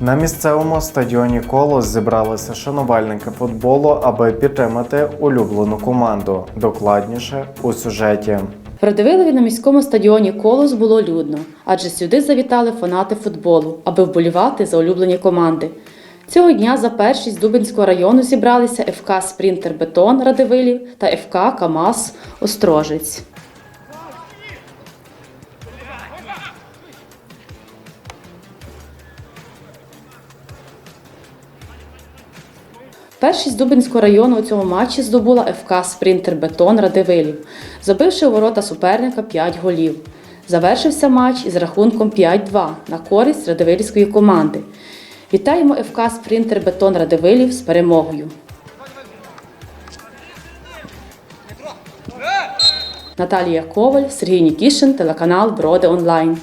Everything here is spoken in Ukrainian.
На місцевому стадіоні Колос зібралися шанувальники футболу, аби підтримати улюблену команду. Докладніше у сюжеті. Радивилові на міському стадіоні Колос було людно, адже сюди завітали фанати футболу, аби вболівати за улюблені команди. Цього дня за першість Дубинського району зібралися ФК Спрінтер Бетон Радивилів та ФК КАМАЗ Острожець. Першість Дубинського району у цьому матчі здобула ФК Спринтер Бетон Радивилів, забивши у ворота суперника 5 голів. Завершився матч із рахунком 5-2 на користь радивилівської команди. Вітаємо ФК Спринтер Бетон Радивилів з перемогою. Наталія Коваль, Сергій Нікішин, телеканал Броди Онлайн.